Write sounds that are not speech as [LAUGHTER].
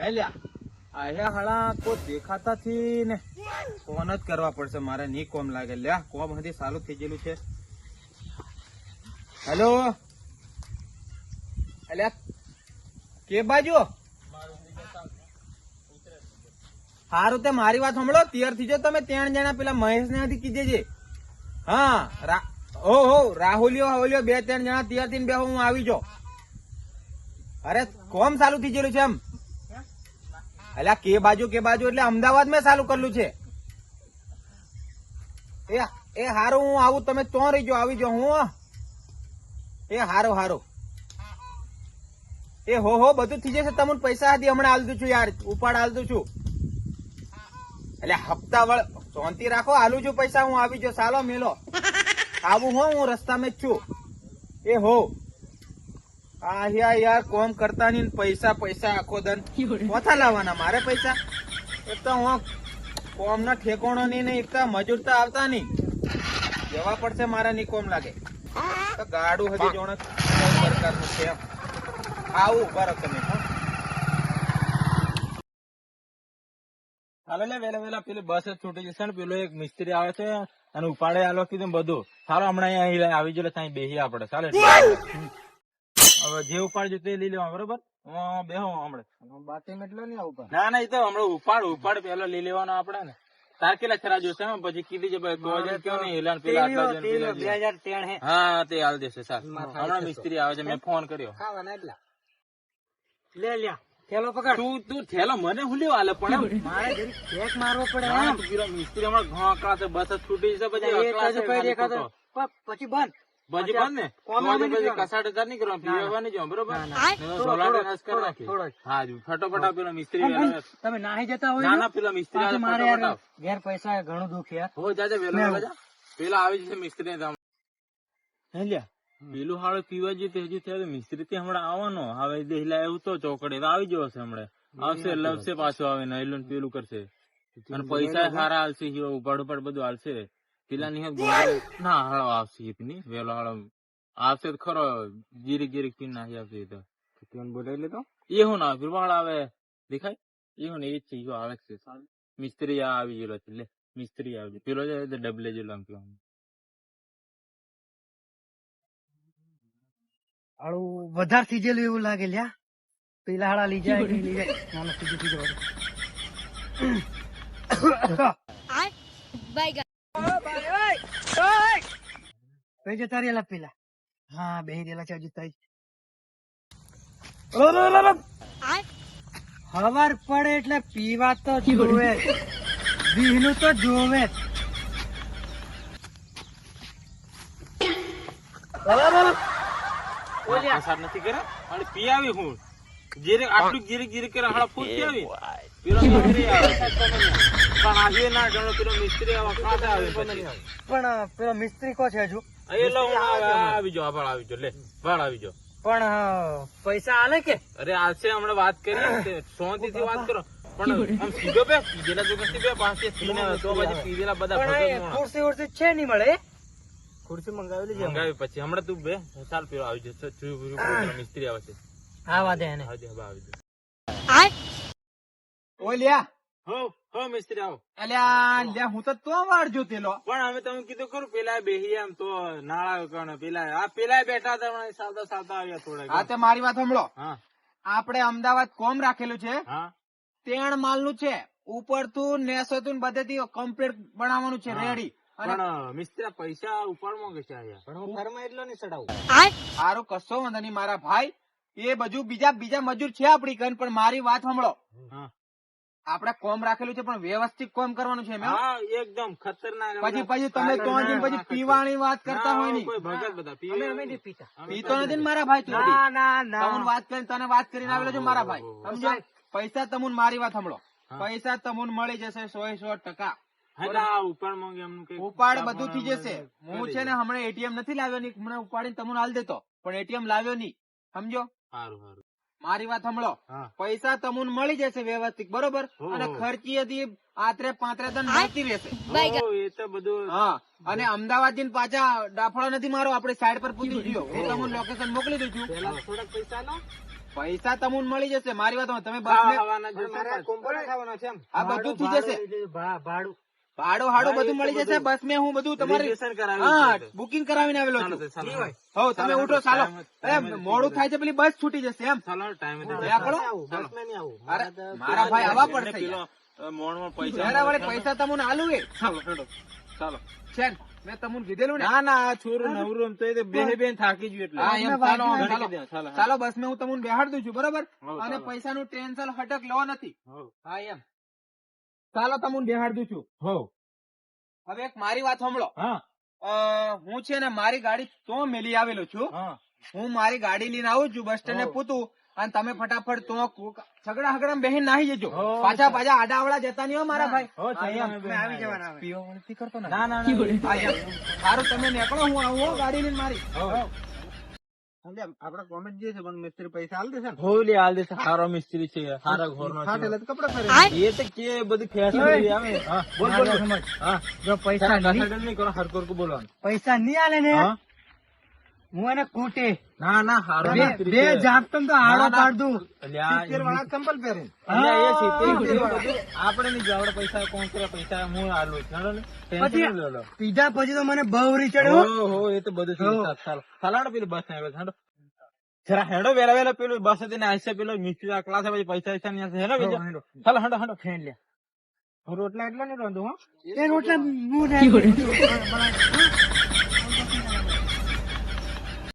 હે લ્યા આયા હાળા, કોઈ દેખાતા થી જ કરવા પડશે, મારે ની કોમ લાગે. લ્યા, કોમ હજી સારું થઈ છે. હેલો? અલ્યા કે બાજુ? સારું તે મારી વાત સાંભળો, તિયરથી જો તમે ત્રણ જણા પેલા મહેશ ને કીધે છે. હા, રા- હો રાહુલિયો બે ત્રણ જણા તિયરથી બે હું આવી જો. અરે, કોમ સારું થઈ ગયેલું છે એમ. અલ્યા, કે બાજુ કે બાજુ એટલે અમદાવાદ મેં ચાલુ કરેલું છે. એ એ હારું, હું આવું, તમે તો રહીજો, આવી જાઓ, હું એ, હારો હારો. એ, હો હો, બધું થઈ જશે, તમને પૈસા હતી હમણાં આલતું છું, યાર, ઉપાડ આલતું છું. એટલે હપ્તા વળ, શાંતિ રાખો હાલું છું પૈસા, હું આવી જાઉં, ચાલો, મેલો. આવું, હો, હું રસ્તામાં જ છું. એ, હો. આ યાર યાર કોમ કરતા નહીં પૈસા પૈસા આખો દન. કોથા લાવવાના મારે પૈસા? એક તો હું કોમ ના ઠેકોણો નહીં ને એક તો મજૂર તો આવતા નહીં. જવા પડશે મારા ની કોમ લાગે. તો ગાડું હજી જોણ સરકારનું છે આવું ઊભા રહો તમે હાલો લે વેલા વેલા પેલી બસ જ છૂટી જશે ને પેલો એક મિસ્ત્રી આવે છે અને ઉપાડે આલો કીધું બધું. સારો હમણાં અહીં આવી જો ત્યાં બેહી આપડે ચાલે. હવે જે ઉપાડજો તે લઈ લેવા બરોબર? બેહો હમણાં. બાટી એટલો નહીં આવું ના ના એ તો હમણાં ઉપાડ ઉપાડ પેલો લઈ લેવાનો આપડે ને. તાર કેટલા છરા જોશે પછી કીધી છે ભાઈ હજાર કયો ને પેલા આટલા જણ, પેલા જણ. હા તે હાલ દેશે સાર હમણાં મિસ્ત્રી આવે છે મેં ફોન કર્યો. લે લ્યા થેલો પકડ. તું તું થેલો મને હું લેવા આલે પણ મારે ચેક મારવો પડે એમ. મિસ્ત્રી હમણાં ઘણા બસ છૂટી જશે પછી પછી બંધ. પછી બંધ ને? કોમ તો પછી કસાટ હજાર નહીં કરવાનું, ના, ના. પીવા નહીં જવાનું, બરોબર? ના, ના. ને થોડો, ઢોલાટી કરી નાખી. હા જી, ફટોફટ પેલો મિસ્ત્રી તમે નાહી જતા હોય ના ના પેલા મિસ્ત્રી મારે યાર ઘેર પૈસા ઘણું દુખ યાર. હો જાજે વેલો જાજા. પેલા આવી જશે મિસ્ત્રી ને હે લ્યા. પેલું હાળો પીવા જે તે હજી થયા. મિસ્ત્રી થી હમણાં આવવાનો. હવે દેહલા એવું તો ચોકડે. તો આવી જવો છે હમણાં. આવશે લવશે પાછો આવે ને ને પેલું કરશે. અને પૈસા સારા હાલશે ઉપાડ ઉપાડ બધું હાલશે. પેલા ની ગોળ- ના હાળો આવશે ઈ નહીં વેલો હાળો આવશે તો ખરો જીરીક જીરીક પીને નાખી આવશે તો તો બોલાવી લેતો એ હું ના ફિરવાળ આવે દેખાય એ હું ને એ છે આવે છે મિસ્ત્રી આ આવી ગયેલો છે લે મિસ્ત્રી આવી પેલો છે ડબલે જેલો આમ કહેવાનું. આળું વધારે ગયેલું એવું લાગે લ્યા પેલા હાડા લઈ જાય લઈ જાય નાનો થઈ ગયો, થઈ ગયો જતા રહેલા પેલા? હા બે રહેલા છે હજુ તઈ. હવાર પડે એટલે પીવા તો જોવે. બીહનું તો જોવે. જ. નથી કરે અને પી હું. જીરે આટલું જીરીક જીરીક કરે હાડા ફૂટ પી પેલો મિસ્ત્રી આવે પણ આજે ના ગણો પેલો મિસ્ત્રી આવા આવે પણ પેલો મિસ્ત્રી કો છે હજુ? એ હું આવી જાઓ ભાળ આવી જાઓ લે ભાળ આવી જાઓ પણ પૈસા આલે કે? અરે આજે હમણાં વાત કરી. [COUGHS] શાંતિ થી વાત કરો. પણ આમ સીધો બે પીધેલા જો નથી બે પાસે પીને તો પછી પીધેલા બધા પણ. ખુરશી ઉરશી છે નહીં મળે? ખુરશી મંગાવેલી મંગાવી પછી. હમણાં તું બે ચાલ પેલો આવી જશે ચૂ- ચૂ- પેલો મિસ્ત્રી આવે છે. હા વાદે એને. જા, હવે આવી જશે ઓ લ્યા. હો હો મિસ્ત્રી આવો. અલ્યા હું તો તો વાળ જોતેલો પણ અમે તમે કીધું ખરું પેલા બેહી આમ તો નાળા કણ પેલા આ પેલા બેઠા હતા પણ સાવતા સાવતા આવ્યા હા તે મારી વાત સાંભળો. હા. આપણે અમદાવાદ કોમ રાખેલું છે. હા. તેણ માલનું છે. ઉપર તું નેસો તું બધેથી કમ્પ્લીટ બનાવવાનું છે રેડી પણ મિસ્ત્રી પૈસા ઉપાડ માંગે છે આયા પણ હું ઘરમાં એટલો નહીં ચડાવું. સારું કશો વાંધો નહીં મારા ભાઈ. એ બધું બીજા બીજા મજૂર છે આપડી કન પણ મારી વાત સાંભળો. હા આપણે કોમ રાખેલું છે પણ વ્યવસ્થિત કોમ કરવાનું છે એકદમ ખતરનાક પછી પછી તમે ત્રણ પછી પીવાની વાત કરતા હોયની ભગત બધા. પીતા. નથી મારા ભાઈ તું ના ના તમને વાત કરીને તને વાત કરીને આવેલો છું મારા ભાઈ. સમજો પૈસા તમને મારી વાત સાંભળો. પૈસા તમને મળી જશે સો સો ટકા ઉપાડ માંગે એમનું કંઈક ઉપાડ હિસાબ બધું થઈ જશે. હું છે ને હમણાં એટીએમ નથી લાવ્યો ની હમણાં ઉપાડીને તમને હાલ દેતો. પણ એટીએમ લાવ્યો નહીં. સમજો સારું સારું મારી વાત સાંભળો. પૈસા તમને મળી જશે વ્યવસ્થિત બરોબર? અને ખર્ચી હતી આત્રે પાંત્રે દન મળતી રહેશે. એ તો બધું હા અને અમદાવાદ જઈને પાછા ડાફડો નથી મારો આપણે સાઈડ પર પૂછી દીધો હું તમને લોકેશન મોકલી દઉં છું. થોડાક પૈસા નો પૈસા તમને મળી જશે. મારી વાત તમે બસ મેં આ બધું થઈ જશે. ભાડું ભાડું હાડો બધું મળી જશે બસ મેં હું બધું તમારી હા બુકિંગ કરાવીને આવેલો છું. હો તમે ઉઠો ચાલો. મોડું થાય છે પેલી બસ છૂટી જશે એમ. ચાલો ટાઈમે કરો. મારા ભાઈ આવવા પડશે પેલો પૈસા પૈસા તમને આલું એ? ચાલો ચાલો. છે મેં તમને કીધેલું ને. ના ના છોરું તો એ બેન થાકી ગયું એટલે. હા એમ. ચાલો બસ મેં હું તમને બેહાડ દઉં છું બરોબર? અને પૈસા પૈસાનું ટેન્શન હટક લો નથી. હા એમ. ચાલો તમને બેહાડ દઉં છું. હો. હવે એક મારી વાત સાંભળો. હા. હું છે ને મારી ગાડી તો મેલી આવેલો છું. હું. મારી ગાડી લઈને આવું છું બસ સ્ટેન્ડ પૂતું અને તમે ફટાફટ તો સગડા હગડા બેહીને નાહી જજો. પાછા પાછા આડાવડા જતા નહીં મારા ભાઈ. આવી જવાના કરતો ના. ના. સારું તમે નીકળો હું આવું હો ગાડી લઈને મારી. આપડે કોમેન્ટ જે છે પણ મિસ્ત્રી પૈસા હાલ દેશે ને હોલી હાલ દેશે હારો મિસ્ત્રી છે હારા ઘરનો છે એટલે કપડા ફરે એ તો કે બધી ફેસિલિટી આવે હા બોલ બોલ બોલ. હા જો પૈસા તારા નહીં ઘસાડલ નહીં કરો હરકોર કો બોલવાનું પૈસા નહીં આલે ને હા એને કૂટે ના ના હારો બે જાપતમ તો આડો. પાડ દઉં અલ્યા, વાળા ચંપલ પહેરે સિત્તેર. સિત્તેર આપણે નહીં જો પૈસા કોણ કરે પૈસા હું આલું છું. ને. પીધા પછી તો મને બહુરી ચડ્યો હો, હો, એ તો બધું ચાલો પેલું બસ ને હેડો જરા હેડો વેલા વેલા પેલું બસ હતી ને આશે પેલો મિસ્ત્રી આ ક્લાસ પછી પૈસા પૈસા નહીં. હેડો બીજો. હેડો. ચાલો હેડો હેડો ફેન લે રોટલા એટલા નહીં રાંધું હા એ રોટલા હું